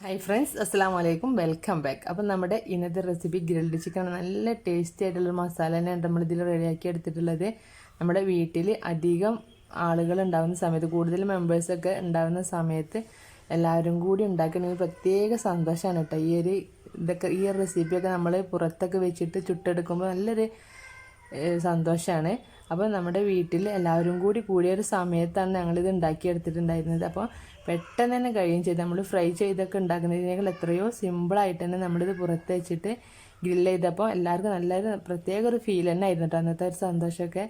Hi friends അസ്സാം വലൈക്കും welcome back അപ്പം നമ്മുടെ ഇന്നത്തെ റെസിപ്പി ഗ്രിൽഡ് ചിക്കൻ നല്ല ടേസ്റ്റി ആയിട്ടുള്ള മസാല തന്നെയാണ് നമ്മളിതിൽ റെഡിയാക്കി എടുത്തിട്ടുള്ളത്. നമ്മുടെ വീട്ടിൽ അധികം ആളുകൾ ഉണ്ടാകുന്ന സമയത്ത് കൂടുതൽ മെമ്പേഴ്സൊക്കെ ഉണ്ടാകുന്ന സമയത്ത് എല്ലാവരും കൂടി ഉണ്ടാക്കണമെങ്കിൽ പ്രത്യേക സന്തോഷമാണ് കേട്ടോ. ഈ ഒരു ഇതൊക്കെ ഈ റെസിപ്പിയൊക്കെ നമ്മൾ പുറത്തൊക്കെ വെച്ചിട്ട് ചുട്ടെടുക്കുമ്പോൾ നല്ലൊരു സന്തോഷമാണ് അപ്പോൾ നമ്മുടെ വീട്ടിൽ എല്ലാവരും കൂടി കൂടിയ ഒരു സമയത്താണ് ഞങ്ങളിത് ഉണ്ടാക്കിയെടുത്തിട്ടുണ്ടായിരുന്നത്. അപ്പോൾ പെട്ടെന്ന് തന്നെ കഴിയും ചെയ്ത്. നമ്മൾ ഫ്രൈ ചെയ്തൊക്കെ ഉണ്ടാക്കുന്നതിനേക്കാൾ എത്രയോ സിമ്പിളായിട്ട് തന്നെ നമ്മളിത് പുറത്ത് വെച്ചിട്ട് ഗ്രില്ല് ചെയ്തപ്പോൾ എല്ലാവർക്കും നല്ലൊരു പ്രത്യേക ഒരു ഫീൽ തന്നെ ആയിരുന്നു കേട്ടോ. അന്നത്തെ ഒരു സന്തോഷമൊക്കെ.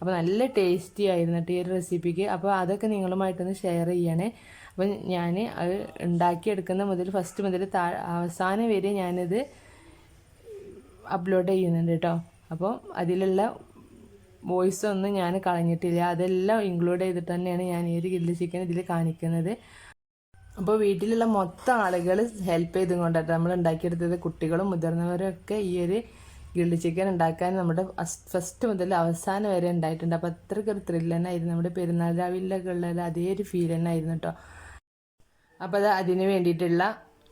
അപ്പോൾ നല്ല ടേസ്റ്റി ആയിരുന്നു കേട്ടോ ഈ ഒരു റെസിപ്പിക്ക് അപ്പോൾ അതൊക്കെ നിങ്ങളുമായിട്ടൊന്ന് ഷെയർ ചെയ്യണേ. അപ്പോൾ ഞാൻ അത് ഉണ്ടാക്കിയെടുക്കുന്ന മുതൽ ഫസ്റ്റ് മുതൽ താ അവസാനം വരെ ഞാനിത് അപ്ലോഡ് ചെയ്യുന്നുണ്ട് കേട്ടോ. അപ്പോൾ അതിലുള്ള വോയിസ് ഒന്നും ഞാൻ കളഞ്ഞിട്ടില്ല. അതെല്ലാം ഇൻക്ലൂഡ് ചെയ്തിട്ട് തന്നെയാണ് ഞാൻ ഈ ഒരു ഗില്ലി ചിക്കൻ ഇതിൽ കാണിക്കുന്നത്. അപ്പോൾ വീട്ടിലുള്ള മൊത്തം ആളുകൾ ഹെൽപ്പ് ചെയ്തും കൊണ്ടാണ് നമ്മൾ ഉണ്ടാക്കിയെടുത്തത്. കുട്ടികളും മുതിർന്നവരും ഒക്കെ ഈ ഒരു ഗില്ലി ചിക്കൻ ഉണ്ടാക്കാൻ നമ്മുടെ ഫസ്റ്റ് മുതൽ അവസാനം വരെ ഉണ്ടായിട്ടുണ്ട്. അപ്പോൾ അത്രക്കൊരു ഒരു ത്രില്ല് തന്നെ ആയിരുന്നു നമ്മുടെ പെരുന്നാൾ രാവിലൊക്കെ അതേ ഒരു ഫീൽ തന്നെ ആയിരുന്നു കേട്ടോ അപ്പോൾ അത് അതിന് വേണ്ടിയിട്ടുള്ള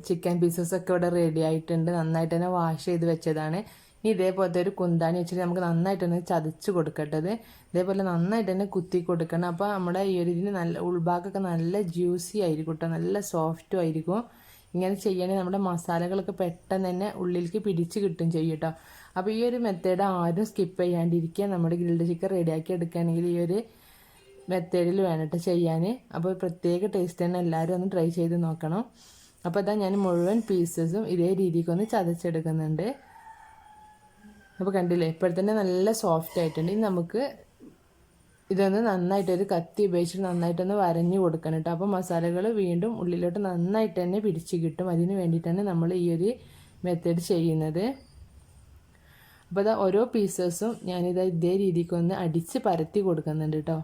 ചിക്കൻ പീസസ് ഒക്കെ ഇവിടെ റെഡി ആയിട്ടുണ്ട്. നന്നായിട്ട് തന്നെ വാഷ് ചെയ്ത് വെച്ചതാണ്. ഇനി ഇതേപോലത്തെ ഒരു കുന്താണി വെച്ചിട്ട് നമുക്ക് നന്നായിട്ട് തന്നെ ചതച്ച് കൊടുക്കേണ്ടത് ഇതേപോലെ നന്നായിട്ട് തന്നെ കുത്തി കൊടുക്കണം. അപ്പോൾ നമ്മുടെ ഈ ഒരു ഇതിന് നല്ല ഉൾഭാഗമൊക്കെ നല്ല ജ്യൂസി ആയിരിക്കും കേട്ടോ. നല്ല സോഫ്റ്റും ആയിരിക്കും. ഇങ്ങനെ ചെയ്യണമെങ്കിൽ നമ്മുടെ മസാലകളൊക്കെ പെട്ടെന്ന് തന്നെ ഉള്ളിലേക്ക് പിടിച്ച് കിട്ടും ചെയ്യും കേട്ടോ. അപ്പോൾ ഈ ഒരു മെത്തേഡ് ആരും സ്കിപ്പ് ചെയ്യാണ്ടിരിക്കുക. നമ്മുടെ ഗ്രിൽഡ് ചിക്കൻ റെഡിയാക്കി എടുക്കുകയാണെങ്കിൽ ഈ ഒരു മെത്തേഡിൽ വേണ്ടിട്ട് ചെയ്യാൻ അപ്പോൾ പ്രത്യേക ടേസ്റ്റ് തന്നെ എല്ലാവരും ഒന്ന് ട്രൈ ചെയ്ത് നോക്കണം. അപ്പോൾ അതാ ഞാൻ മുഴുവൻ പീസസും ഇതേ രീതിക്കൊന്ന് ചതച്ചെടുക്കുന്നുണ്ട്. അപ്പോൾ കണ്ടില്ലേ ഇപ്പോഴത്തന്നെ നല്ല സോഫ്റ്റ് ആയിട്ടുണ്ട്. ഇനി നമുക്ക് ഇതൊന്ന് നന്നായിട്ട് ഒരു കത്തി ഉപയോഗിച്ചിട്ട് നന്നായിട്ടൊന്ന് വരഞ്ഞു കൊടുക്കണം കേട്ടോ. അപ്പോൾ മസാലകൾ വീണ്ടും ഉള്ളിലോട്ട് നന്നായിട്ട് തന്നെ പിടിച്ച് കിട്ടും. അതിന് വേണ്ടിയിട്ടാണ് നമ്മൾ ഈ ഒരു മെത്തേഡ് ചെയ്യുന്നത്. അപ്പോൾ അതാ ഓരോ പീസസും ഞാനിത് ഇതേ രീതിക്കൊന്ന് അടിച്ച് പരത്തി കൊടുക്കുന്നുണ്ട് കേട്ടോ.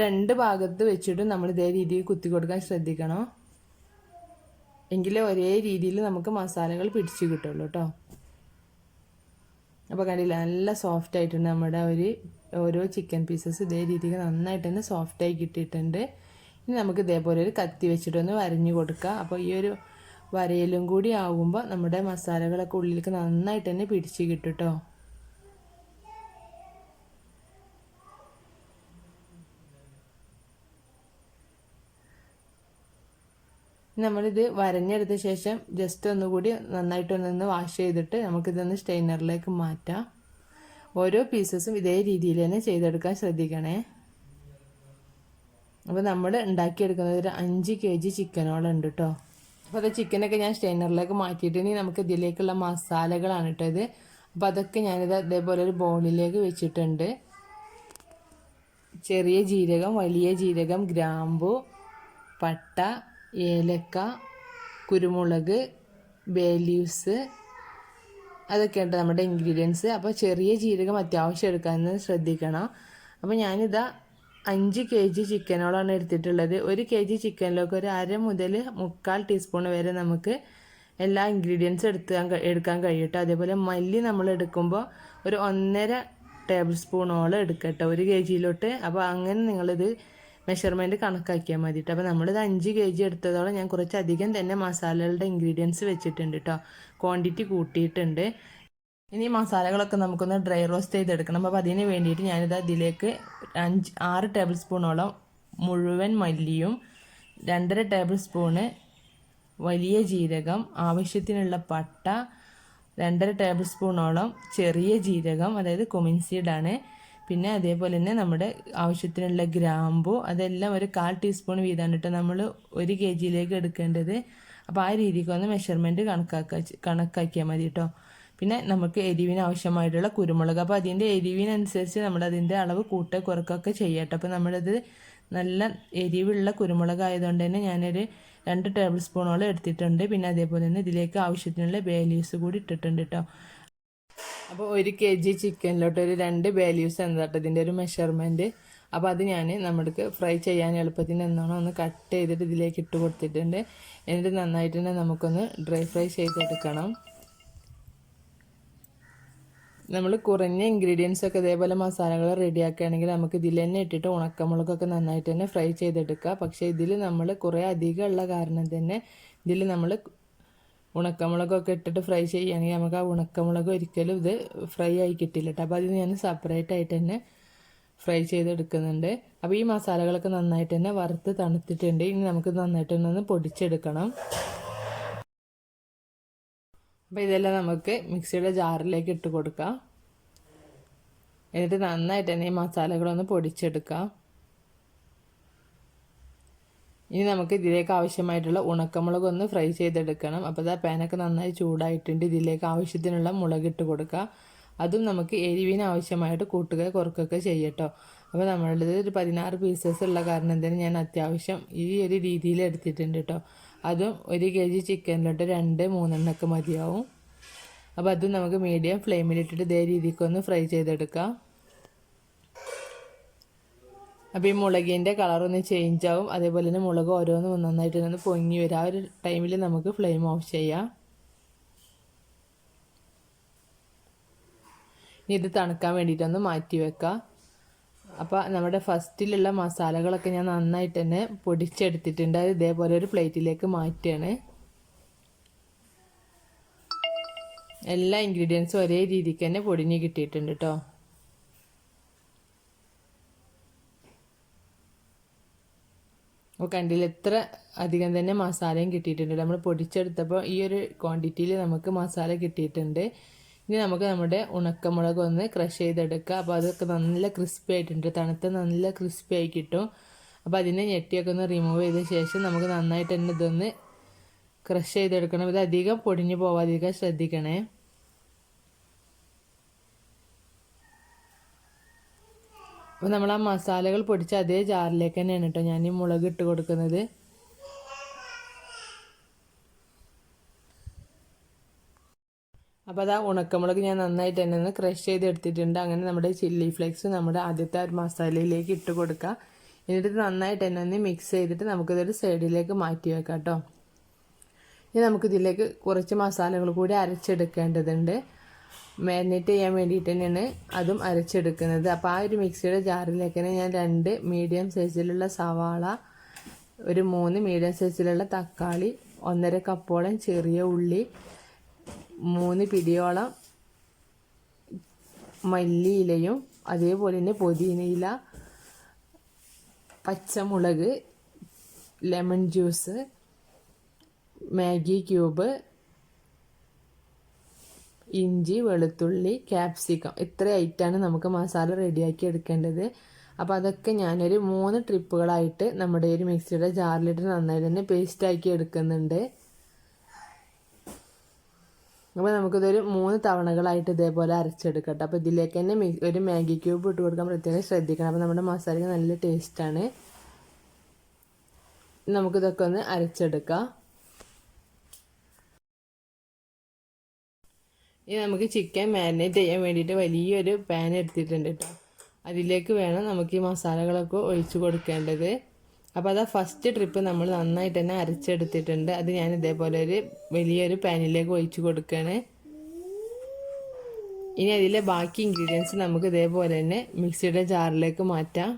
രണ്ട് ഭാഗത്ത് വെച്ചിട്ട് നമ്മൾ ഇതേ രീതിയിൽ കുത്തി കൊടുക്കാൻ ശ്രദ്ധിക്കണം. എങ്കിലേ ഒരേ രീതിയിൽ നമുക്ക് മസാലകൾ പിടിച്ച് കിട്ടുള്ളൂ കേട്ടോ അപ്പോൾ കണ്ടില്ല നല്ല സോഫ്റ്റ് ആയിട്ടുണ്ട് നമ്മുടെ ഒരു ഓരോ ചിക്കൻ പീസസ് ഇതേ രീതിക്ക് നന്നായിട്ട് തന്നെ സോഫ്റ്റായി കിട്ടിയിട്ടുണ്ട്. ഇനി നമുക്ക് ഇതേപോലെ ഒരു കത്തി വെച്ചിട്ടൊന്ന് വരഞ്ഞു കൊടുക്കുക അപ്പോൾ ഈ ഒരു വരയിലും കൂടി ആകുമ്പോൾ നമ്മുടെ മസാലകളൊക്കെ ഉള്ളിലേക്ക് നന്നായിട്ട് തന്നെ പിടിച്ച് കിട്ടും കേട്ടോ നമ്മളിത് വരഞ്ഞെടുത്ത ശേഷം ജസ്റ്റ് ഒന്നുകൂടി നന്നായിട്ടൊന്നൊന്ന് വാഷ് ചെയ്തിട്ട് നമുക്കിതൊന്ന് സ്റ്റെയിനറിലേക്ക് മാറ്റാം. ഓരോ പീസസും ഇതേ രീതിയിൽ തന്നെ ചെയ്തെടുക്കാൻ ശ്രദ്ധിക്കണേ. അപ്പോൾ നമ്മൾ ഉണ്ടാക്കിയെടുക്കുന്നത് ഒരു അഞ്ച് കെ ജി ചിക്കനോളം ഉണ്ട് കേട്ടോ അപ്പോൾ അത് ചിക്കനൊക്കെ ഞാൻ സ്റ്റെയിനറിലേക്ക് മാറ്റിയിട്ട് ഇനി നമുക്ക് ഇതിലേക്കുള്ള മസാലകളാണ് കേട്ടോ ഇത്. അപ്പോൾ അതൊക്കെ ഞാനിത് അതേപോലെ ഒരു ബോളിലേക്ക് വെച്ചിട്ടുണ്ട്. ചെറിയ ജീരകം വലിയ ജീരകം ഗ്രാമ്പു പട്ട ഏലക്ക കുരുമുളക് ബേ ലീവ്സ് അതൊക്കെയുണ്ട് നമ്മുടെ ഇൻഗ്രീഡിയൻസ് അപ്പോൾ ചെറിയ ജീരകം അത്യാവശ്യം എടുക്കാമെന്ന് ശ്രദ്ധിക്കണം. അപ്പോൾ ഞാനിതാ അഞ്ച് കെ ജി ചിക്കനോളാണ് എടുത്തിട്ടുള്ളത്. ഒരു കെ ജി ചിക്കനിലൊക്കെ ഒരു അര മുതൽ മുക്കാൽ ടീസ്പൂൺ വരെ നമുക്ക് എല്ലാ ഇൻഗ്രീഡിയൻസും എടുക്കാൻ എടുക്കാൻ കഴിയട്ടോ. അതേപോലെ മല്ലി നമ്മൾ എടുക്കുമ്പോൾ ഒരു ഒന്നര ടേബിൾ സ്പൂണോളം എടുക്കട്ടോ ഒരു കെ ജിയിലോട്ട് അപ്പോൾ അങ്ങനെ നിങ്ങളിത് മെഷർമെന്റ് കണക്കാക്കിയാൽ മതി കേട്ടോ അപ്പോൾ നമ്മളിത് അഞ്ച് കെ ജി എടുത്തതോളം ഞാൻ കുറച്ചധികം തന്നെ മസാലകളുടെ ഇൻഗ്രീഡിയൻസ് വെച്ചിട്ടുണ്ട് കേട്ടോ ക്വാണ്ടിറ്റി കൂട്ടിയിട്ടുണ്ട്. ഇനി മസാലകളൊക്കെ നമുക്കൊന്ന് ഡ്രൈ റോസ്റ്റ് ചെയ്തെടുക്കണം. അപ്പോൾ അതിന് വേണ്ടിയിട്ട് ഞാനിത് അതിലേക്ക് അഞ്ച് ആറ് ടേബിൾ സ്പൂണോളം മുഴുവൻ മല്ലിയും രണ്ടര ടേബിൾ സ്പൂണ് വലിയ ജീരകം ആവശ്യത്തിനുള്ള പട്ട രണ്ടര ടേബിൾ സ്പൂണോളം ചെറിയ ജീരകം അതായത് കുമിൻ സീഡാണ് പിന്നെ അതേപോലെ തന്നെ നമ്മുടെ ആവശ്യത്തിനുള്ള ഗ്രാമ്പു അതെല്ലാം ഒരു കാൽ ടീസ്പൂൺ വീതമാണ് കേട്ടോ നമ്മൾ ഒരു കെ ജിയിലേക്ക് എടുക്കേണ്ടത്. അപ്പോൾ ആ രീതിക്കൊന്ന് മെഷർമെന്റ് കണക്കാക്ക കണക്കാക്കിയാൽ മതി കേട്ടോ. പിന്നെ നമുക്ക് എരിവിന് ആവശ്യമായിട്ടുള്ള കുരുമുളക്. അപ്പോൾ അതിന്റെ എരിവിനനുസരിച്ച് നമ്മൾ അതിന്റെ അളവ് കൂട്ട കുറക്കൊക്കെ ചെയ്യട്ടെ അപ്പോൾ നമ്മളത് നല്ല എരിവുള്ള കുരുമുളക് ആയതുകൊണ്ട് തന്നെ ഞാനൊരു രണ്ട് ടേബിൾ സ്പൂണോളം എടുത്തിട്ടുണ്ട്. പിന്നെ അതേപോലെ തന്നെ ഇതിലേക്ക് ആവശ്യത്തിനുള്ള ബേ കൂടി ഇട്ടിട്ടുണ്ട് കേട്ടോ. അപ്പോൾ ഒരു കെ ജി ചിക്കനിലോട്ട് ഒരു രണ്ട് ബേ എന്ന് എന്താട്ടോ? ഇതിന്റെ ഒരു മെഷർമെന്റ് അപ്പോൾ അത് ഞാൻ നമ്മൾക്ക് ഫ്രൈ ചെയ്യാൻ എളുപ്പത്തിന് എന്നാണോ ഒന്ന് കട്ട് ചെയ്തിട്ട് ഇതിലേക്ക് ഇട്ട് കൊടുത്തിട്ടുണ്ട്. എന്നിട്ട് നന്നായിട്ട് തന്നെ നമുക്കൊന്ന് ഡ്രൈ ഫ്രൈ ചെയ്തെടുക്കണം. നമ്മൾ കുറഞ്ഞ ഇൻഗ്രീഡിയൻസ് ഒക്കെ ഇതേപോലെ മസാലകൾ റെഡിയാക്കുകയാണെങ്കിൽ നമുക്ക് ഇതിൽ തന്നെ ഇട്ടിട്ട് ഉണക്കമുളകൊക്കെ നന്നായിട്ട് തന്നെ ഫ്രൈ ചെയ്തെടുക്കുക. പക്ഷേ ഇതിൽ നമ്മൾ കുറേ അധികമുള്ള കാരണം തന്നെ ഇതിൽ നമ്മൾ ഉണക്കമുളകൊക്കെ ഇട്ടിട്ട് ഫ്രൈ ചെയ്യുകയാണെങ്കിൽ നമുക്ക് ആ ഉണക്കമുളക് ഒരിക്കലും ഇത് ഫ്രൈ ആയി കിട്ടില്ല കേട്ടോ. അപ്പോൾ അത് ഞാൻ സെപ്പറേറ്റ് ആയിട്ട് തന്നെ ഫ്രൈ ചെയ്തെടുക്കുന്നുണ്ട്. അപ്പോൾ ഈ മസാലകളൊക്കെ നന്നായിട്ട് തന്നെ വറുത്ത് തണുത്തിട്ടുണ്ട്. ഇനി നമുക്ക് നന്നായിട്ട് തന്നെ ഒന്ന് പൊടിച്ചെടുക്കണം. അപ്പോൾ ഇതെല്ലാം നമുക്ക് മിക്സിയുടെ ജാറിലേക്ക് ഇട്ട് കൊടുക്കാം. എന്നിട്ട് നന്നായിട്ട് തന്നെ ഈ മസാലകളൊന്ന് പൊടിച്ചെടുക്കാം. ഇനി നമുക്ക് ഇതിലേക്ക് ആവശ്യമായിട്ടുള്ള ഉണക്കമുളക് ഒന്ന് ഫ്രൈ ചെയ്തെടുക്കണം. അപ്പോൾ ആ പാനൊക്കെ നന്നായി ചൂടായിട്ടുണ്ട്. ഇതിലേക്ക് ആവശ്യത്തിനുള്ള മുളക് ഇട്ട് കൊടുക്കുക അതും നമുക്ക് എരിവിന് ആവശ്യമായിട്ട് കൂട്ടുക കുറക്കുകയൊക്കെ ചെയ്യട്ടോ. അപ്പോൾ നമ്മളുടെ ഒരു പതിനാറ് പീസസ് ഉള്ള കാരണം തന്നെ ഞാൻ അത്യാവശ്യം ഈ ഒരു രീതിയിൽ എടുത്തിട്ടുണ്ട് കേട്ടോ അതും ഒരു കെ ജി ചിക്കനിലോട്ട് രണ്ട് മൂന്നെണ്ണൊക്കെ മതിയാവും. അപ്പോൾ അതും നമുക്ക് മീഡിയം ഫ്ലെയിമിലിട്ടിട്ട് ഇതേ രീതിക്കൊന്ന് ഫ്രൈ ചെയ്തെടുക്കാം. അപ്പോൾ ഈ മുളകിന്റെ കളറൊന്ന് ചേഞ്ച് ആവും. അതേപോലെ തന്നെ മുളക് ഓരോന്നും നന്നായിട്ട് ഒന്ന് പൊങ്ങി വരും. ആ ഒരു ടൈമിൽ നമുക്ക് ഫ്ലെയിം ഓഫ് ചെയ്യാം. ഇനി ഇത് തണുക്കാൻ വേണ്ടിയിട്ടൊന്ന് മാറ്റി വെക്കാം. അപ്പോൾ നമ്മുടെ ഫസ്റ്റിലുള്ള മസാലകളൊക്കെ ഞാൻ നന്നായിട്ട് തന്നെ പൊടിച്ചെടുത്തിട്ടുണ്ട്. അത് ഇതേപോലെ ഒരു പ്ലേറ്റിലേക്ക് മാറ്റുകയാണ്. എല്ലാ ഇൻഗ്രീഡിയൻസും ഒരേ രീതിക്ക് തന്നെ പൊടിഞ്ഞ് കിട്ടിയിട്ടുണ്ട് കേട്ടോ അപ്പോൾ കണ്ടില്ല എത്ര അധികം തന്നെ മസാലയും കിട്ടിയിട്ടുണ്ട്. നമ്മൾ പൊടിച്ചെടുത്തപ്പോൾ ഈ ഒരു ക്വാണ്ടിറ്റിയിൽ നമുക്ക് മസാല കിട്ടിയിട്ടുണ്ട്. ഇനി നമുക്ക് നമ്മുടെ ഉണക്കമുളക് ഒന്ന് ക്രഷ് ചെയ്തെടുക്കുക അപ്പോൾ അതൊക്കെ നല്ല ക്രിസ്പി ആയിട്ടുണ്ട്. തണുത്ത നല്ല ക്രിസ്പി ആയി കിട്ടും. അപ്പോൾ അതിനെ ഞെട്ടിയൊക്കെ ഒന്ന് റിമൂവ് ചെയ്ത ശേഷം നമുക്ക് നന്നായിട്ട് തന്നെ ഇതൊന്ന് ക്രഷ് ചെയ്തെടുക്കണം. ഇത് അധികം പൊടിഞ്ഞു പോവാതിരിക്കാൻ ശ്രദ്ധിക്കണേ. അപ്പോൾ നമ്മൾ ആ മസാലകൾ പൊടിച്ച അതേ ജാറിലേക്ക് തന്നെയാണ് കേട്ടോ ഞാൻ ഈ മുളക് ഇട്ട് കൊടുക്കുന്നത്. അപ്പോൾ അത് ആ ഉണക്കമുളക് ഞാൻ നന്നായിട്ട് തന്നെ ഒന്ന് ക്രഷ് ചെയ്ത് എടുത്തിട്ടുണ്ട് അങ്ങനെ നമ്മുടെ ചില്ലി ഫ്ലേക്സ് നമ്മുടെ ആദ്യത്തെ ഒരു മസാലയിലേക്ക് ഇട്ട് കൊടുക്കുക എന്നിട്ട് നന്നായിട്ട് തന്നെ ഒന്ന് മിക്സ് ചെയ്തിട്ട് നമുക്കിതൊരു സൈഡിലേക്ക് മാറ്റി വെക്കാം കേട്ടോ ഇനി നമുക്കിതിലേക്ക് കുറച്ച് മസാലകൾ കൂടി അരച്ചെടുക്കേണ്ടതുണ്ട്. മാരിനേറ്റ് ചെയ്യാൻ വേണ്ടിയിട്ട് തന്നെയാണ് അതും അരച്ചെടുക്കുന്നത്. അപ്പോൾ ആ ഒരു മിക്സിയുടെ ജാറിലേക്ക് തന്നെ ഞാൻ രണ്ട് മീഡിയം സൈസിലുള്ള സവാള ഒരു മൂന്ന് മീഡിയം സൈസിലുള്ള തക്കാളി ഒന്നര കപ്പോളം ചെറിയ ഉള്ളി മൂന്ന് പിടിയോളം മല്ലിയിലയും അതേപോലെ തന്നെ പുതിനയില പച്ചമുളക് ലെമൺ ജ്യൂസ് മാഗി ക്യൂബ് ഇഞ്ചി വെളുത്തുള്ളി ക്യാപ്സിക്കം ഇത്ര ഐറ്റാണ് നമുക്ക് മസാല റെഡിയാക്കി എടുക്കേണ്ടത്. അപ്പോൾ അതൊക്കെ ഞാനൊരു മൂന്ന് ട്രിപ്പുകളായിട്ട് നമ്മുടെ ഒരു മിക്സിയുടെ ജാറിലിട്ട് നന്നായി തന്നെ പേസ്റ്റാക്കി എടുക്കുന്നുണ്ട്. അപ്പോൾ നമുക്കിതൊരു മൂന്ന് തവണകളായിട്ട് ഇതേപോലെ അരച്ചെടുക്കട്ടെ. അപ്പോൾ ഇതിലേക്ക് തന്നെ ഒരു മാഗി ക്യൂബ് ഇട്ട് കൊടുക്കാൻ പ്രത്യേകം ശ്രദ്ധിക്കണം. അപ്പോൾ നമ്മുടെ മസാലയ്ക്ക് നല്ല ടേസ്റ്റാണ് നമുക്കിതൊക്കെ ഒന്ന് അരച്ചെടുക്കാം. ഇനി നമുക്ക് ചിക്കൻ മാരിനേറ്റ് ചെയ്യാൻ വേണ്ടിയിട്ട് വലിയൊരു പാൻ എടുത്തിട്ടുണ്ട് കേട്ടോ അതിലേക്ക് വേണം നമുക്ക് ഈ മസാലകളൊക്കെ ഒഴിച്ചു കൊടുക്കേണ്ടത്. അപ്പോൾ അതാ ഫസ്റ്റ് ട്രിപ്പ് നമ്മൾ നന്നായിട്ട് തന്നെ അരച്ചെടുത്തിട്ടുണ്ട്. അത് ഞാൻ ഇതേപോലെ ഒരു വലിയൊരു പാനിലേക്ക് ഒഴിച്ചു കൊടുക്കുകയാണ് ഇനി അതിലെ ബാക്കി ഇൻഗ്രീഡിയൻസ് നമുക്ക് ഇതേപോലെ തന്നെ മിക്സിയുടെ ജാറിലേക്ക് മാറ്റാം.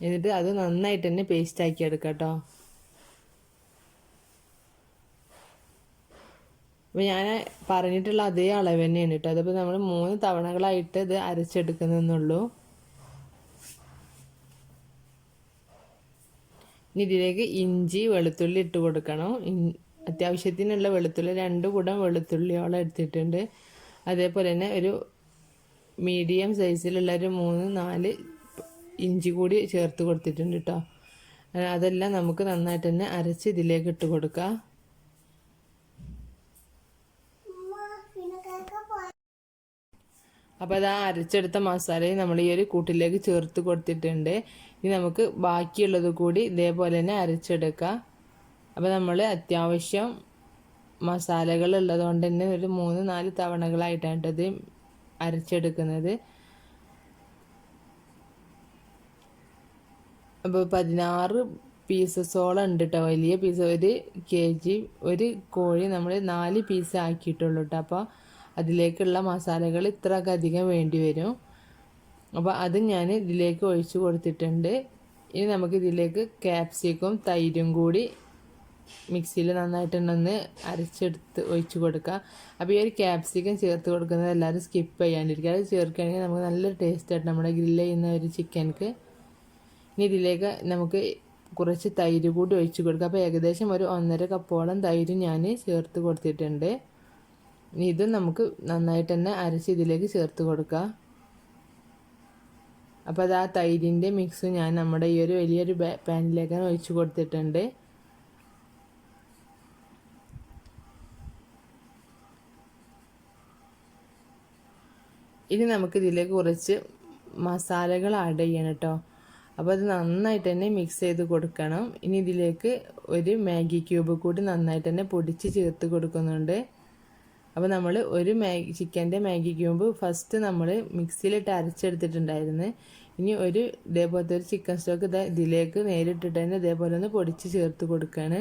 എന്നിട്ട് അത് നന്നായിട്ട് തന്നെ പേസ്റ്റാക്കി എടുക്കാം കേട്ടോ അപ്പോൾ ഞാൻ പറഞ്ഞിട്ടുള്ള അതേ അളവ് തന്നെയാണ് കേട്ടോ അതിപ്പോൾ നമ്മൾ മൂന്ന് തവണകളായിട്ട് ഇത് അരച്ചെടുക്കുന്നുള്ളൂ ഇനി ഇതിലേക്ക് ഇഞ്ചി വെളുത്തുള്ളി ഇട്ട് കൊടുക്കണം. അത്യാവശ്യത്തിനുള്ള വെളുത്തുള്ളി രണ്ട് കൂടം വെളുത്തുള്ളിയോളം എടുത്തിട്ടുണ്ട്. അതേപോലെ തന്നെ ഒരു മീഡിയം സൈസിലുള്ള ഒരു മൂന്ന് നാല് ഇഞ്ചി കൂടി ചേർത്ത് കൊടുത്തിട്ടുണ്ട് കേട്ടോ അതെല്ലാം നമുക്ക് നന്നായിട്ട് തന്നെ അരച്ച് ഇതിലേക്ക് ഇട്ട് കൊടുക്കാം. അപ്പോൾ അത് ആ അരച്ചെടുത്ത മസാലയും നമ്മൾ ഈ ഒരു കൂട്ടിലേക്ക് ചേർത്ത് കൊടുത്തിട്ടുണ്ട്. ഇനി നമുക്ക് ബാക്കിയുള്ളത് കൂടി ഇതേപോലെ തന്നെ അരച്ചെടുക്കാം. അപ്പോൾ നമ്മൾ അത്യാവശ്യം മസാലകൾ ഉള്ളതുകൊണ്ട് തന്നെ ഒരു മൂന്ന് നാല് തവണകളായിട്ടാണ് ഇത് അരച്ചെടുക്കുന്നത്. അപ്പോൾ പതിനാറ് പീസസോളം ഉണ്ട് കേട്ടോ വലിയ പീസ് ഒരു കെ ജി ഒരു കോഴി നമ്മൾ നാല് പീസ് ആക്കിയിട്ടുള്ളൂ കേട്ടോ അപ്പോൾ അതിലേക്കുള്ള മസാലകൾ ഇത്രയൊക്കെ അധികം വേണ്ടി വരും. അപ്പോൾ അത് ഞാൻ ഇതിലേക്ക് ഒഴിച്ച് കൊടുത്തിട്ടുണ്ട്. ഇനി നമുക്ക് ഇതിലേക്ക് ക്യാപ്സിക്കും തൈരും കൂടി മിക്സിയിൽ നന്നായിട്ടുണ്ടെന്ന് അരച്ചെടുത്ത് ഒഴിച്ച് കൊടുക്കുക അപ്പോൾ ഈ ഒരു ക്യാപ്സിക്കം ചേർത്ത് കൊടുക്കുന്നത് എല്ലാവരും സ്കിപ്പ് ചെയ്യാണ്ടിരിക്കുക. അത് ചേർക്കുകയാണെങ്കിൽ നമുക്ക് നല്ല ടേസ്റ്റായിട്ട് നമ്മുടെ ഗ്രില്ല് ചെയ്യുന്ന ഒരു ചിക്കൻക്ക് ഇനി ഇതിലേക്ക് നമുക്ക് കുറച്ച് തൈര് കൂടി ഒഴിച്ച് കൊടുക്കുക അപ്പോൾ ഏകദേശം ഒരു ഒന്നര കപ്പോളം തൈര് ഞാൻ ചേർത്ത് കൊടുത്തിട്ടുണ്ട്. ഇനി ഇത് നമുക്ക് നന്നായിട്ട് തന്നെ അരച്ച് ഇതിലേക്ക് ചേർത്ത് കൊടുക്കുക അപ്പോൾ അത് ആ തൈരിന്റെ മിക്സ് ഞാൻ നമ്മുടെ ഈ ഒരു വലിയൊരു പാനിലേക്ക് ഒഴിച്ചു കൊടുത്തിട്ടുണ്ട്. ഇനി നമുക്ക് ഇതിലേക്ക് കുറച്ച് മസാലകൾ ആഡ് ചെയ്യണം കേട്ടോ. അപ്പോൾ അത് നന്നായിട്ട് തന്നെ മിക്സ് ചെയ്ത് കൊടുക്കണം. ഇനി ഇതിലേക്ക് ഒരു മാഗി ക്യൂബ് കൂടി നന്നായിട്ട് തന്നെ പൊടിച്ച് ചേർത്ത് കൊടുക്കുന്നുണ്ട്. അപ്പോൾ നമ്മൾ ഒരു മാഗി ചിക്കന്റെ മാഗി ക്യൂബ് ഫസ്റ്റ് നമ്മൾ മിക്സിയിലിട്ട് അരച്ചെടുത്തിട്ടുണ്ടായിരുന്നു. ഇനി ഒരു ഇതേപോലത്തെ ഒരു ചിക്കൻ സ്റ്റോക്ക് ഇതാ ഇതിലേക്ക് നേരിട്ടിട്ട് തന്നെ ഇതേപോലെ ഒന്ന് പൊടിച്ച് ചേർത്ത് കൊടുക്കുകയാണ്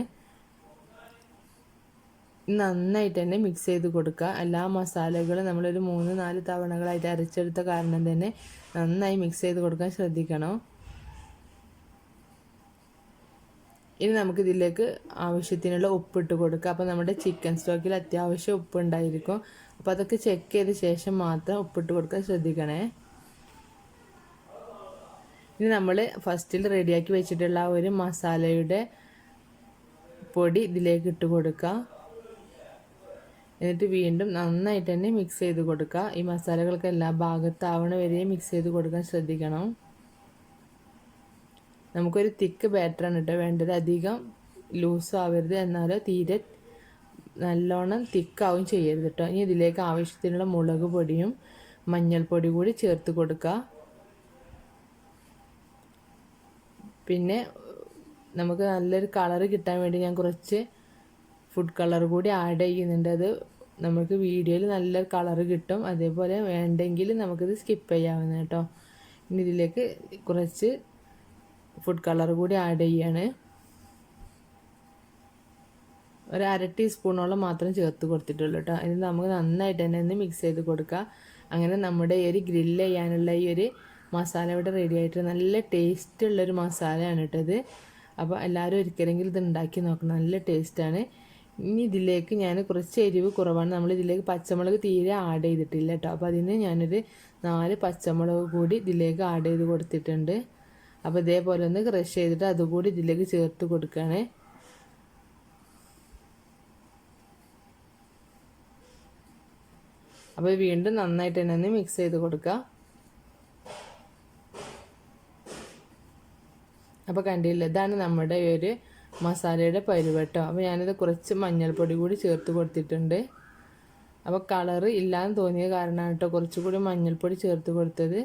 നന്നായിട്ട് തന്നെ മിക്സ് ചെയ്ത് കൊടുക്കുക എല്ലാ മസാലകളും നമ്മളൊരു മൂന്ന് നാല് തവണകളായിട്ട് അരച്ചെടുത്ത കാരണം തന്നെ നന്നായി മിക്സ് ചെയ്ത് കൊടുക്കാൻ ശ്രദ്ധിക്കണം. ഇനി നമുക്ക് ഇതിലേക്ക് ആവശ്യത്തിനുള്ള ഉപ്പിട്ട് കൊടുക്കുക അപ്പോൾ നമ്മുടെ ചിക്കൻ സ്റ്റോക്കിൽ അത്യാവശ്യം ഉപ്പ് ഉണ്ടായിരിക്കും അപ്പോൾ അതൊക്കെ ചെക്ക് ചെയ്ത ശേഷം മാത്രം ഉപ്പിട്ട് കൊടുക്കാൻ ശ്രദ്ധിക്കണേ. ഇനി നമ്മൾ ഫസ്റ്റിൽ റെഡിയാക്കി വെച്ചിട്ടുള്ള ഒരു മസാലയുടെ പൊടി ഇതിലേക്ക് ഇട്ട് കൊടുക്കുക എന്നിട്ട് വീണ്ടും നന്നായിട്ട് തന്നെ മിക്സ് ചെയ്ത് കൊടുക്കുക ഈ മസാലകൾക്ക് എല്ലാ ഭാഗത്താവണ വരെയും മിക്സ് ചെയ്ത് കൊടുക്കാൻ ശ്രദ്ധിക്കണം. നമുക്കൊരു തിക്ക് ബാറ്ററാണ് കേട്ടോ വേണ്ടത്. അധികം ലൂസ് ആവരുത് എന്നാലോ തീരെ നല്ലോണം തിക്കാവും ചെയ്യരുത് കേട്ടോ ഇനി ഇതിലേക്ക് ആവശ്യത്തിനുള്ള മുളക് പൊടിയും മഞ്ഞൾപ്പൊടി കൂടി ചേർത്ത് കൊടുക്കുക പിന്നെ നമുക്ക് നല്ലൊരു കളർ കിട്ടാൻ വേണ്ടി ഞാൻ കുറച്ച് ഫുഡ് കളർ കൂടി ആഡ് ചെയ്യുന്നുണ്ട്. അത് നമുക്ക് വീഡിയോയിൽ നല്ല കളർ കിട്ടും. അതേപോലെ വേണ്ടെങ്കിൽ നമുക്കിത് സ്കിപ്പ് ചെയ്യാവുന്ന കേട്ടോ ഇനി ഇതിലേക്ക് കുറച്ച് ഫുഡ് കളർ കൂടി ആഡ് ചെയ്യാണ്. ഒരു അര ടീസ്പൂണോളം മാത്രം ചേർത്ത് കൊടുത്തിട്ടുള്ളൂ കേട്ടോ ഇത് നമുക്ക് നന്നായിട്ട് തന്നെ ഒന്ന് മിക്സ് ചെയ്ത് കൊടുക്കുക അങ്ങനെ നമ്മുടെ ഈ ഒരു ഗ്രില്ല് ചെയ്യാനുള്ള ഈ ഒരു മസാല ഇവിടെ റെഡി ആയിട്ട് നല്ല ടേസ്റ്റ് ഉള്ളൊരു മസാലയാണ് കേട്ടത് അപ്പോൾ എല്ലാവരും ഒരിക്കലെങ്കിലും ഇത് ഉണ്ടാക്കി നോക്കണം നല്ല ടേസ്റ്റാണ് ഇനി ഇതിലേക്ക് ഞാൻ കുറച്ച് എരിവ് കുറവാണ്. നമ്മൾ ഇതിലേക്ക് പച്ചമുളക് തീരെ ആഡ് ചെയ്തിട്ടില്ല കേട്ടോ അപ്പോൾ അതിന് ഞാനൊരു നാല് പച്ചമുളക് കൂടി ഇതിലേക്ക് ആഡ് ചെയ്ത് കൊടുത്തിട്ടുണ്ട്. അപ്പോൾ ഇതേപോലെ ഒന്ന് ക്രഷ് ചെയ്തിട്ട് അതുകൂടി ഇതിലേക്ക് ചേർത്ത് കൊടുക്കുകയാണ്. അപ്പോൾ വീണ്ടും നന്നായിട്ട് തന്നെ ഒന്ന് മിക്സ് ചെയ്ത് കൊടുക്കുക. അപ്പോൾ കണ്ടില്ല ഇതാണ് നമ്മുടെ ഒരു മസാലയുടെ പരുവട്ടോ. അപ്പോൾ ഞാനിത് കുറച്ച് മഞ്ഞൾപ്പൊടി കൂടി ചേർത്ത് കൊടുത്തിട്ടുണ്ട്. അപ്പോൾ കളറ് ഇല്ലാന്ന് തോന്നിയ കാരണമാണ് കേട്ടോ കുറച്ചുകൂടി മഞ്ഞൾപ്പൊടി ചേർത്ത് കൊടുത്തത്.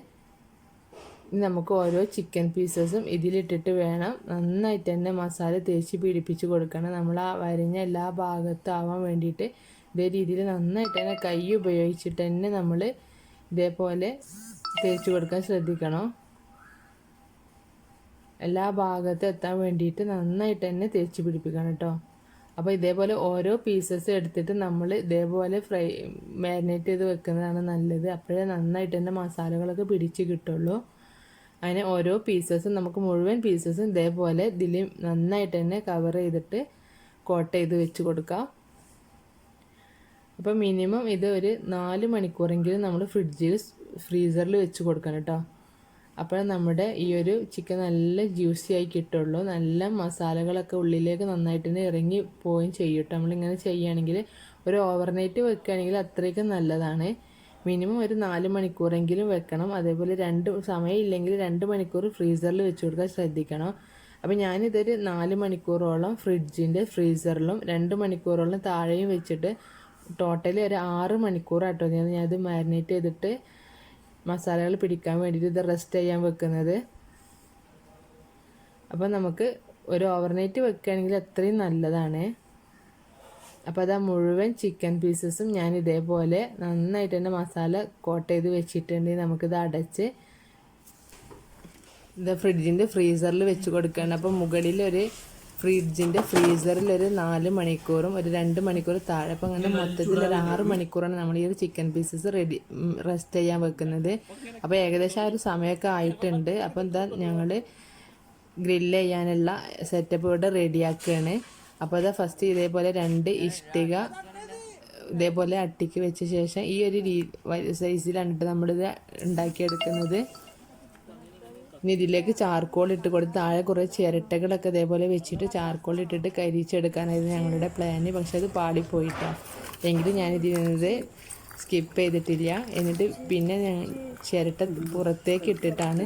നമുക്ക് ഓരോ ചിക്കൻ പീസസും ഇതിലിട്ടിട്ട് വേണം. നന്നായിട്ട് തന്നെ മസാല തേച്ച് പിടിപ്പിച്ച് കൊടുക്കണം. നമ്മൾ ആ വരിഞ്ഞ എല്ലാ ഭാഗത്തും ആവാൻ വേണ്ടിയിട്ട് ഇതേ രീതിയിൽ നന്നായിട്ട് തന്നെ കൈ ഉപയോഗിച്ചിട്ട് തന്നെ നമ്മൾ ഇതേപോലെ തേച്ച് കൊടുക്കാൻ ശ്രദ്ധിക്കണം. എല്ലാ ഭാഗത്തും എത്താൻ വേണ്ടിയിട്ട് നന്നായിട്ട് തന്നെ തേച്ച് പിടിപ്പിക്കണം കേട്ടോ. അപ്പോൾ ഇതേപോലെ ഓരോ പീസസ് എടുത്തിട്ട് നമ്മൾ ഇതേപോലെ ഫ്രൈ മാരിനേറ്റ് ചെയ്ത് വെക്കുന്നതാണ് നല്ലത്. അപ്പോഴേ നന്നായിട്ട് തന്നെ മസാലകളൊക്കെ പിടിച്ച് കിട്ടുള്ളൂ. അങ്ങനെ ഓരോ പീസസും നമുക്ക് മുഴുവൻ പീസസും ഇതേപോലെ ഇതിൽ നന്നായിട്ട് തന്നെ കവർ ചെയ്തിട്ട് കോട്ട് ചെയ്ത് വെച്ച് കൊടുക്കാം. അപ്പോൾ മിനിമം ഇത് ഒരു നാല് മണിക്കൂറെങ്കിലും നമ്മൾ ഫ്രിഡ്ജിൽ ഫ്രീസറിൽ വെച്ച് കൊടുക്കണം കേട്ടോ അപ്പോൾ നമ്മുടെ ഈ ഒരു ചിക്കൻ നല്ല ജ്യൂസി ആയി കിട്ടുള്ളൂ. നല്ല മസാലകളൊക്കെ ഉള്ളിലേക്ക് നന്നായിട്ട് തന്നെ ഇറങ്ങി പോവുകയും ചെയ്യും കേട്ടോ നമ്മളിങ്ങനെ ചെയ്യുകയാണെങ്കിൽ ഒരു ഓവർനൈറ്റ് വെക്കുകയാണെങ്കിൽ അത്രയ്ക്കും നല്ലതാണ്. മിനിമം ഒരു നാല് മണിക്കൂറെങ്കിലും വെക്കണം. അതേപോലെ രണ്ട് സമയം ഇല്ലെങ്കിൽ രണ്ട് മണിക്കൂർ ഫ്രീസറിൽ വെച്ച് കൊടുക്കാൻ ശ്രദ്ധിക്കണം. അപ്പോൾ ഞാനിതൊരു നാല് മണിക്കൂറോളം ഫ്രിഡ്ജിന്റെ ഫ്രീസറിലും രണ്ട് മണിക്കൂറോളം താഴെയും വെച്ചിട്ട് ടോട്ടലി ഒരു ആറ് മണിക്കൂറാട്ടോ ഞാൻ ഞാനത് മാരിനേറ്റ് ചെയ്തിട്ട് മസാലകൾ പിടിക്കാൻ വേണ്ടിയിട്ട് ഇത് റെസ്റ്റ് ചെയ്യാൻ വെക്കുന്നത്. അപ്പോൾ നമുക്ക് ഒരു ഓവർനൈറ്റ് വെക്കുകയാണെങ്കിൽ അത്രയും നല്ലതാണ്. അപ്പോൾ അത് മുഴുവൻ ചിക്കൻ പീസസും ഞാൻ ഇതേപോലെ നന്നായിട്ട് തന്നെ മസാല കോട്ട് ചെയ്ത് വെച്ചിട്ടുണ്ടെങ്കിൽ നമുക്കിത് അടച്ച് ഇത് ഫ്രിഡ്ജിന്റെ ഫ്രീസറിൽ വെച്ച് കൊടുക്കുകയാണ് അപ്പോൾ മുകളിലൊരു ഫ്രിഡ്ജിന്റെ ഫ്രീസറിൽ ഒരു നാല് മണിക്കൂറും ഒരു രണ്ട് മണിക്കൂർ താഴെ. അപ്പം അങ്ങനെ മൊത്തത്തിൽ ഒരു ആറ് മണിക്കൂറാണ് നമ്മൾ ഈ ഒരു ചിക്കൻ പീസസ് റെഡി റെസ്റ്റ് ചെയ്യാൻ വെക്കുന്നത്. അപ്പോൾ ഏകദേശം ആ ഒരു സമയമൊക്കെ ആയിട്ടുണ്ട്. അപ്പോൾ എന്താ ഞങ്ങൾ ഗ്രില്ല് ചെയ്യാനുള്ള സെറ്റപ്പ് ഇവിടെ റെഡിയാക്കുകയാണ് അപ്പോൾ അത് ഫസ്റ്റ് ഇതേപോലെ രണ്ട് ഇഷ്ടിക ഇതേപോലെ അട്ടിക്ക് വെച്ച ശേഷം ഈ ഒരു രീ സൈസിലാണ് കേട്ടോ നമ്മളിത് ഉണ്ടാക്കിയെടുക്കുന്നത്. ഇനി ഇതിലേക്ക് ചാർക്കോൾ ഇട്ട് കൊടുത്ത് താഴെ കുറേ ചിരട്ടകളൊക്കെ ഇതേപോലെ വെച്ചിട്ട് ചാർക്കോൾ ഇട്ടിട്ട് കരിച്ചെടുക്കാനായിരുന്നു ഞങ്ങളുടെ പ്ലാന് പക്ഷെ അത് പാളിപ്പോയിട്ടോ. എങ്കിലും ഞാൻ ഇതിൽ നിന്ന് സ്കിപ്പ് ചെയ്തിട്ടില്ല. എന്നിട്ട് പിന്നെ ഞാൻ ചിരട്ട പുറത്തേക്ക് ഇട്ടിട്ടാണ്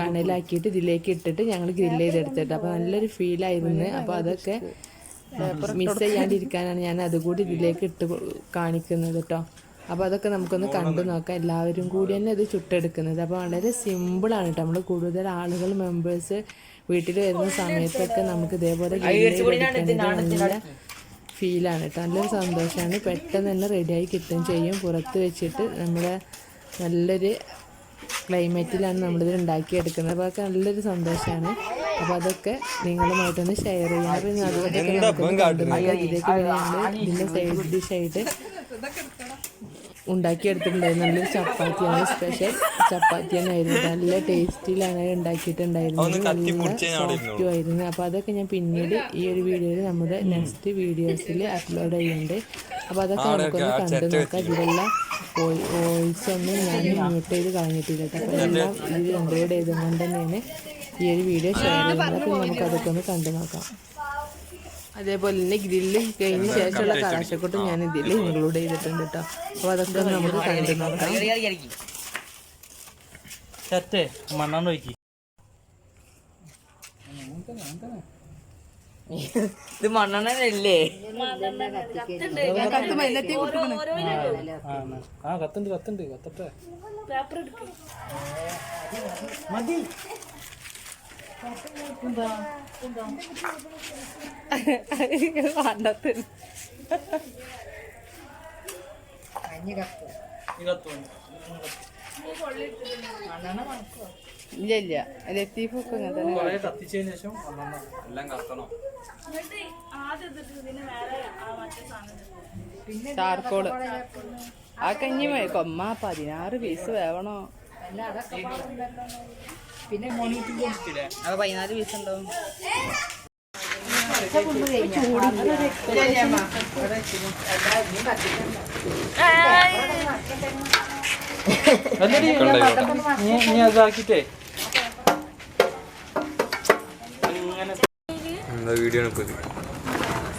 കണ്ണിലാക്കിയിട്ട് ഇതിലേക്ക് ഇട്ടിട്ട് ഞങ്ങൾ ഗ്രില്ല് ചെയ്തെടുത്തിട്ട് അപ്പോൾ നല്ലൊരു ഫീലായിരുന്നു അപ്പോൾ അതൊക്കെ മിസ് ചെയ്യാണ്ടിരിക്കാനാണ് ഞാൻ അതുകൂടി ഇതിലേക്ക് ഇട്ട് കാണിക്കുന്നത് കേട്ടോ അപ്പോൾ അതൊക്കെ നമുക്കൊന്ന് കണ്ടു നോക്കാം. എല്ലാവരും കൂടി തന്നെ ഇത് ചുട്ടെടുക്കുന്നത്. അപ്പോൾ വളരെ സിമ്പിളാണ് കേട്ടോ നമ്മൾ കൂടുതൽ ആളുകൾ മെമ്പേഴ്സ് വീട്ടിൽ വരുന്ന സമയത്തൊക്കെ നമുക്ക് ഇതേപോലെ നല്ല ഫീലാണ് കേട്ടോ നല്ലൊരു സന്തോഷമാണ് പെട്ടെന്ന് തന്നെ റെഡിയായി കിട്ടുകയും ചെയ്യും. പുറത്ത് വെച്ചിട്ട് നമ്മുടെ നല്ലൊരു ക്ലൈമറ്റിലാണ് നമ്മളിത് ഉണ്ടാക്കിയെടുക്കുന്നത്. അപ്പോൾ അതൊക്കെ നല്ലൊരു സന്തോഷമാണ് അപ്പോൾ അതൊക്കെ നിങ്ങളുമായിട്ടൊന്ന് ഷെയർ ചെയ്യാം. അപ്പോൾ അതുപോലെ ഇതിലേക്ക് പിന്നെ ഞങ്ങൾ ഇതിന്റെ സൈഡ് ഡിഷായിട്ട് ഉണ്ടാക്കിയെടുത്തിട്ടുണ്ടായിരുന്നു നല്ലൊരു ചപ്പാത്തിയാണ് സ്പെഷ്യൽ ചപ്പാത്തി തന്നെയായിരുന്നു നല്ല ടേസ്റ്റിലാണ് ഉണ്ടാക്കിയിട്ടുണ്ടായിരുന്നത്. നല്ല സോഫ്റ്റും ആയിരുന്നു. അപ്പോൾ അതൊക്കെ ഞാൻ പിന്നീട് ഈ ഒരു വീഡിയോയിൽ നമ്മുടെ നെക്സ്റ്റ് വീഡിയോസിൽ അപ്ലോഡ് ചെയ്യുന്നുണ്ട്. അപ്പോൾ അതൊക്കെ നമുക്കൊന്ന് കണ്ടു നോക്കാം. ഇതിലുള്ള വോയിസ് ഒന്നും ഞാൻ മ്യൂട്ട് ചെയ്ത് കളഞ്ഞിട്ടില്ല കേട്ടോ. അപ്പോൾ എല്ലാം ഇത് ഇൻക്ലൂഡ് ചെയ്തുകൊണ്ട് തന്നെയാണ് ഈ ഒരു വീഡിയോ ഷെയർ ചെയ്യുന്നത്. അപ്പോൾ നമുക്കതൊക്കെ ഒന്ന് കണ്ടു നോക്കാം. അതേപോലെ തന്നെ ഗ്രില്ല് കഴിഞ്ഞ ശേഷമുള്ള കലാശക്കൊട്ടും ഞാൻ ഇതിൽ ഇൻക്ലൂഡ് ചെയ്തിട്ടുണ്ട് കേട്ടോ അപ്പോൾ അതൊക്കെ നമുക്ക് കണ്ടു നോക്കാം. ചറ്റേ മണ്ണെണ്ണ ഒഴിക്കി. ഇത് മണ്ണെണ്ണല്ലേ ആ കത്തുണ്ട് കത്തുണ്ട് കത്തട്ടെ. മതി. കത്തു ഇല്ല ലത്തീഫൊക്കെ കൊറേ കത്തിച്ചതിന് ശേഷം എല്ലാം കത്തണം ചാർക്കോൾ ആ കഞ്ഞി കൊമ്മ പതിനാറ് പീസ് വേവണോ? അത് പതിനാല് പീസ് ഉണ്ടാവും നീ നീ അതാക്കിട്ടേ വീഡിയോ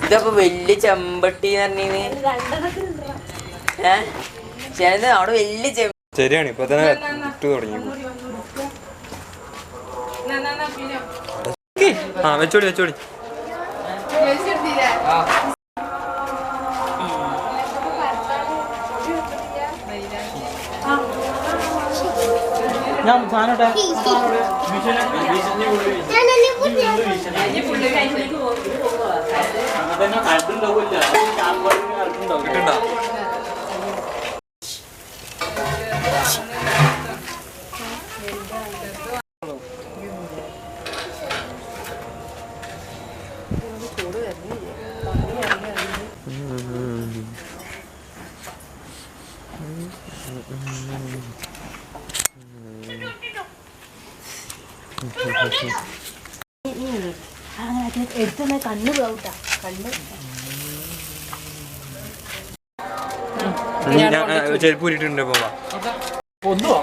ഇതപ്പൊ വലിയ ചെമ്പട്ടി ഏ? ചേട്ടൻ അവിടെ വലിയ ചെമ്പ ശരിയാണ് ഇപ്പൊ തന്നെ ഇട്ട് തുടങ്ങി. ആ വെച്ചോടി വെച്ചോടി. ഞാൻ സാധനം കിട്ടണ്ട ഞാൻ ചെരുപ്പ് കണ്ണ് ഇപ്പൊ വാ. ഒന്നുവാ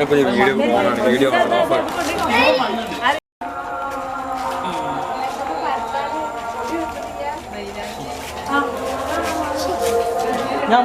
ഇപ്പൊ വീഡിയോ വീഡിയോ ഞാൻ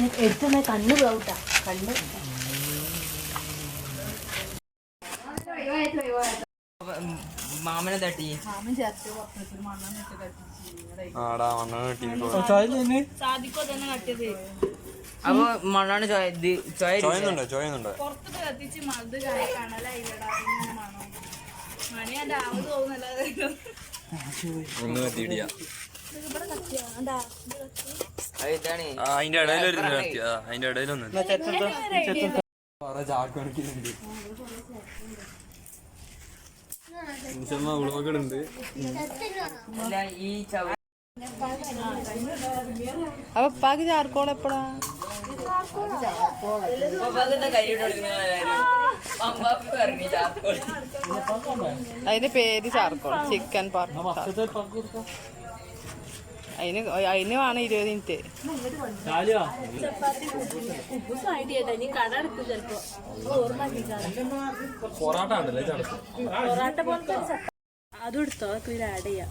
മറ്റേ എടുത്തുന്ന കണ്ണ് പോകട്ടാ കണ്ണ്. മാമനെ തട്ടി. ആടാ മണ്ണാണ് കെട്ടി സാധിക്കോ തന്നെ കട്ടിയത്. അപ്പൊ മണ്ണാണ് ചോയുന്നുണ്ടോ ചോയുന്നുണ്ടോ പുറത്ത് കത്തിച്ച് മത് കാണലായില്ലടാ മണി. എന്റെ ആവ് തോന്നുന്നല്ലാതെ. ഒന്നും എത്തിയിട്ടില്ല ഇവിടെ കത്തിയാ. എന്താ അതിന്റെ ഉളവകളുണ്ട് അപ്പൊ പാക്ക് ചാർക്കോൾ എപ്പോഴാ? അതിന്റെ പേര് ചാർക്കോൾ. ചിക്കൻ പാർക്ക് അതിന് അതിന് വേണം ഇരുപത് മിനിറ്റ്. അതും എടുത്തോ? അതൊക്കെ ഇതിൽ ആഡ് ചെയ്യാം.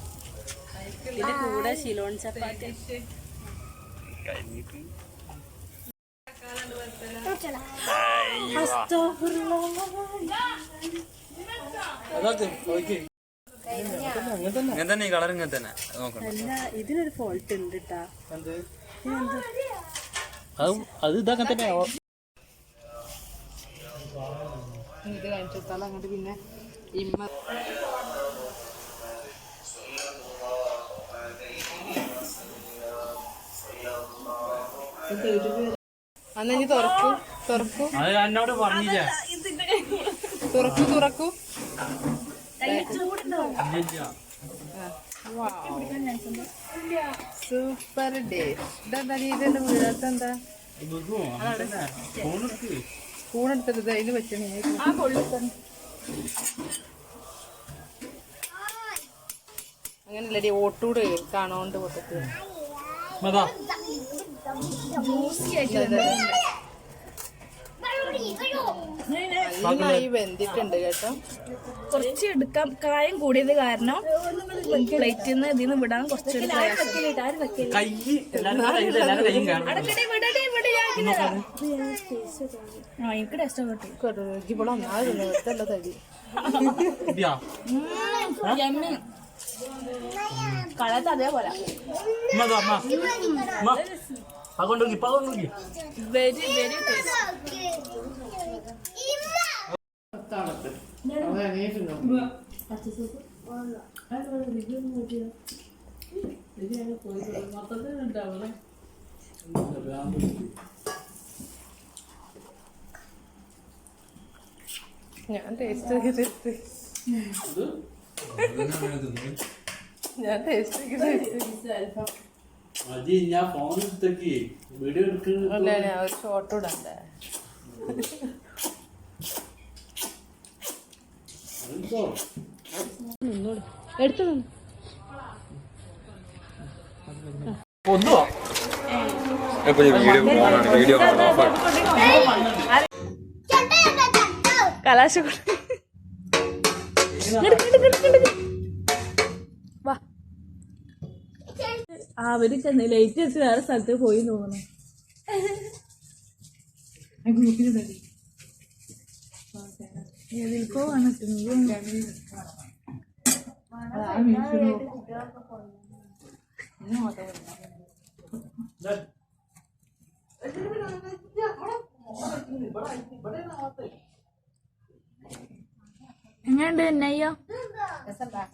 ഇതിന്റെ കൂടെ ശിലോൺ ചപ്പാത്തി. ഓക്കെ ഇങ്ങനെ തന്നെ ഈ കളർ ഇങ്ങനെ തന്നെ നോക്കണം ഇതിനൊരു ഫോൾട്ട് ഉണ്ട് അത് അത് ഇതൊക്കെ തന്നെ ഇത് അങ്ങോട്ട് പിന്നെ ഇമ്മ അന്ന് ഇനി തുറക്കൂ തുറക്കൂ. തുറക്കൂ തുറക്കൂ. സൂപ്പർ ഡേ ഇതെന്താ നീ ഇതെന്താ വീഴാത്ത എന്താ. ഫോണെടുക്ക്. സ്പൂണെടുത്തത് അതിൽ വെച്ചണേ അങ്ങനല്ലടി ഓട്ടൂട് കാണോണ്ട് പൊട്ടത്ത് മതാ. നന്നായി വെന്തിട്ടുണ്ട് കേട്ടോ. കുറച്ച് എടുക്കാം. കായം കൂടിയത് കാരണം പ്ലേറ്റിൽ നിന്ന് ഇതിന്ന് വിടാൻ കുറച്ചൊരു പ്രയാസം. എനിക്ക് ടേസ്റ്റ് കിട്ടും. കളത്ത് അതേപോലെ. ഇപ്പൊ കൊണ്ടുപോയി വെരി വെരി ഞാൻ ടേസ്റ്റ് ചെയ്തിട്ട് ഞാൻ ടേസ്റ്റ് ചെയ്തിട്ട് അത് ഞാൻ ഫോൺ എടുത്തേക്ക്. വീഡിയോ എടുക്കുന്ന ഞാൻ ഒരു ഇടണ്ടേ ഇപ്പൊ വീഡിയോ കലാശ അവർ ചെന്ന് ലേറ്റ് വെച്ച് വേറെ സ്ഥലത്ത് പോയി തോന്നുന്നു. ഇതിൽക്കോ വന്നിട്ടുണ്ട്. എങ്ങനെയുണ്ട് എന്നയ്യോ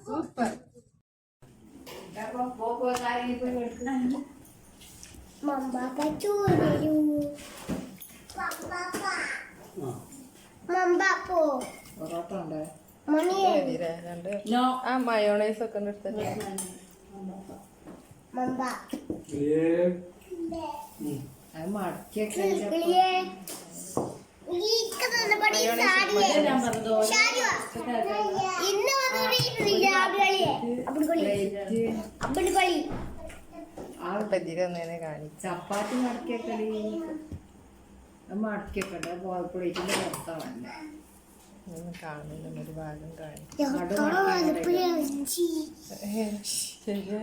Mambapa ആ. മയോണൈസ് ഒക്കെ അത് മടക്കിയൊക്കെ ചപ്പാത്തി മടക്കിയൊക്കെ മടക്കിയൊക്കെ പ്ലേറ്റിന്റെ പുറത്താണ് കാണുന്നില്ല. ഒരു ഭാഗം കാണി ഞങ്ങളെ വലുപ്പിലെ ശരിയാ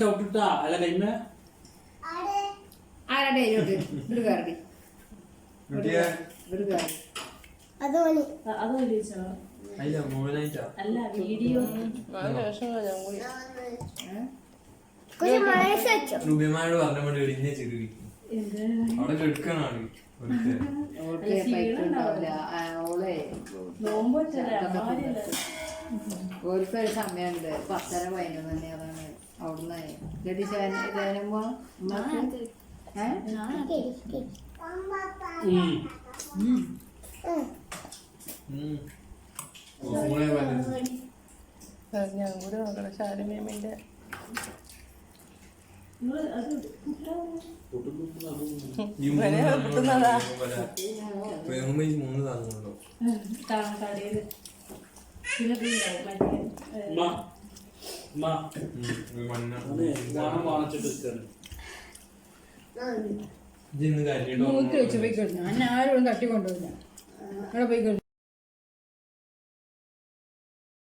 ചവിട്ടിട്ടാ. അല്ല കൈമേ. ആരാടെ കയറി. കയറി. അല്ല വീഡിയോ. കുറച്ച് മനസ്സ് വെച്ചോ റുബിമാരോട് പറഞ്ഞ പോലെ ഇടിഞ്ഞ ചെറിയ അവിടെ സമയമുണ്ട്. പത്തര പതിനൊന്ന് തന്നെ അതാണ് അവിടുന്ന് ഏ? ഞാൻ കൂടെ നോക്കണം. ശാലിമേമിന്റെ മൂന്ന് ഞാൻ ആരും തട്ടിക്കൊണ്ടുപോയില്ല അവിടെ പോയിക്കോളൂ.